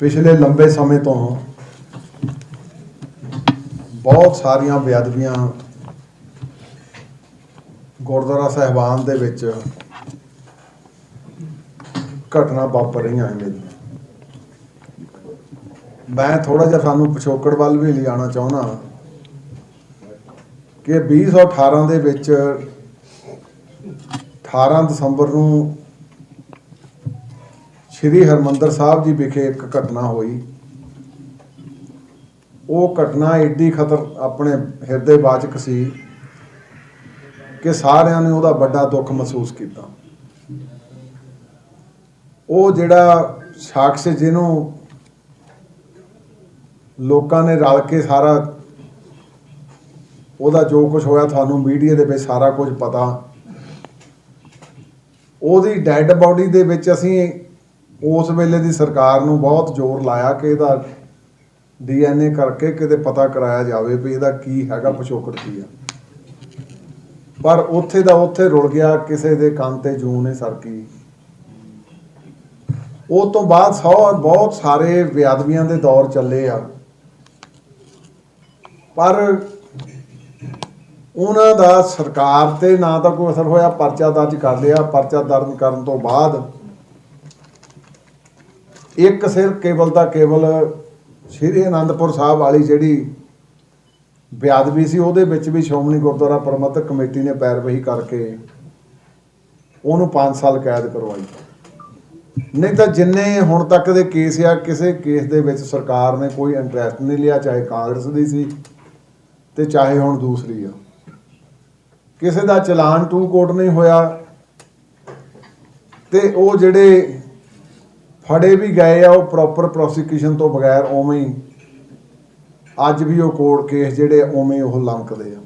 ਪਿਛਲੇ ਲੰਬੇ ਸਮੇਂ ਤੋਂ ਬਹੁਤ ਸਾਰੀਆਂ ਬੇਅਦਬੀਆਂ ਗੁਰਦੁਆਰਾ ਸਾਹਿਬਾਨ ਦੇ ਵਿੱਚ ਘਟਨਾ ਵਾਪਰ ਰਹੀਆਂ ਹਨ ਮੈਂ ਥੋੜਾ ਜਿਹਾ ਸਾਨੂੰ ਪਿਛੋਕੜ ਵੱਲ ਵੀ ਲਿਆਉਣਾ ਚਾਹੁੰਦਾ ਕਿ 2018 ਦੇ ਵਿੱਚ 18 ਦਸੰਬਰ ਨੂੰ ਸ਼੍ਰੀ ਹਰਮੰਦਰ ਸਾਹਿਬ ਜੀ ਵਿਖੇ ਇੱਕ ਘਟਨਾ ਹੋਈ। ਉਹ ਘਟਨਾ ਏਡੀ ਖਤਰ ਆਪਣੇ ਹਿਰਦੇ ਵਾਚਕ ਸੀ ਕਿ ਸਾਰਿਆਂ ਨੇ ਉਹਦਾ ਵੱਡਾ ਦੁੱਖ ਮਹਿਸੂਸ ਕੀਤਾ। ਉਹ ਜਿਹੜਾ ਸਾਖਸ਼ ਜਿਹਨੂੰ ਲੋਕਾਂ ਨੇ ਰਲ ਕੇ ਸਾਰਾ ਉਹਦਾ ਜੋ ਕੁਝ ਹੋਇਆ ਤੁਹਾਨੂੰ ਮੀਡੀਆ ਦੇ ਵਿੱਚ ਸਾਰਾ ਕੁਝ ਪਤਾ। ਉਹਦੀ ਡੈੱਡ ਬਾਡੀ ਦੇ ਵਿੱਚ ਅਸੀਂ ਉਸ ਵੇਲੇ ਦੀ ਸਰਕਾਰ ਨੂੰ ਬਹੁਤ ਜ਼ੋਰ ਲਾਇਆ ਕਿ ਇਹਦਾ ਡੀਐਨਏ ਕਰਕੇ ਕਿਤੇ ਪਤਾ ਕਰਾਇਆ ਜਾਵੇ ਵੀ ਇਹਦਾ ਕੀ ਹੈਗਾ ਪਿਛੋਕੜ ਕੀ ਆ। ਪਰ ਉੱਥੇ ਦਾ ਉੱਥੇ ਰੁਲ ਗਿਆ, ਕਿਸੇ ਦੇ ਕੰਨ ਤੇ ਜੂੰ ਨੇ ਸਰਕੀ। ਉਹ ਤੋਂ ਬਾਅਦ ਸੌ, ਬਹੁਤ ਸਾਰੇ ਵਿਆਦਵੀਆਂ ਦੇ ਦੌਰ ਚੱਲੇ ਆ। ਪਰ ਉਹਨਾਂ ਦਾ ਸਰਕਾਰ ਤੇ ਨਾ ਤਾਂ ਕੋਈ ਅਸਰ ਹੋਇਆ, ਪਰਚਾ ਦਰਜ ਕਰ ਲਿਆ। ਪਰਚਾ ਦਰਜ ਕਰਨ ਤੋਂ ਬਾਅਦ ਇੱਕ ਸਿਰ ਕੇਵਲ ਦਾ ਕੇਵਲ ਸ਼੍ਰੀ ਅਨੰਦਪੁਰ ਸਾਹਿਬ ਵਾਲੀ ਜਿਹੜੀ ਬਿਆਦਵੀ ਸੀ, ਉਹਦੇ ਵਿੱਚ ਵੀ ਸ਼੍ਰੋਮਣੀ ਗੁਰਦੁਆਰਾ ਪ੍ਰਬੰਧਕ ਕਮੇਟੀ ਨੇ ਪੈਰਵੀ ਕਰਕੇ ਉਹਨੂੰ 5 ਸਾਲ ਕੈਦ ਕਰਵਾਈ। ਨਹੀਂ ਤਾਂ ਜਿੰਨੇ ਹੁਣ ਤੱਕ ਦੇ ਕੇਸ ਆ, ਕਿਸੇ ਕੇਸ ਦੇ ਵਿੱਚ ਸਰਕਾਰ ਨੇ ਕੋਈ ਇੰਟਰਸਟ ਨਹੀਂ ਲਿਆ, ਚਾਹੇ ਕਾਂਗਰਸ ਦੀ ਸੀ ਤੇ ਚਾਹੇ ਹੁਣ ਦੂਸਰੀ ਆ। ਕਿਸੇ ਦਾ ਚਲਾਨ ਟੂ ਕੋਟ ਨਹੀਂ ਹੋਇਆ ਤੇ ਉਹ ਜਿਹੜੇ ਫੜੇ ਵੀ ਗਏ ਆ ਉਹ ਪ੍ਰੋਪਰ ਪ੍ਰੋਸੀਕਿਊਸ਼ਨ ਤੋਂ ਬਗੈਰ ਉਵੇਂ ਹੀ। ਅੱਜ ਵੀ ਉਹ ਕੋਰਟ ਕੇਸ ਜਿਹੜੇ ਉਵੇਂ ਉਹ ਲੰਕਦੇ ਆ।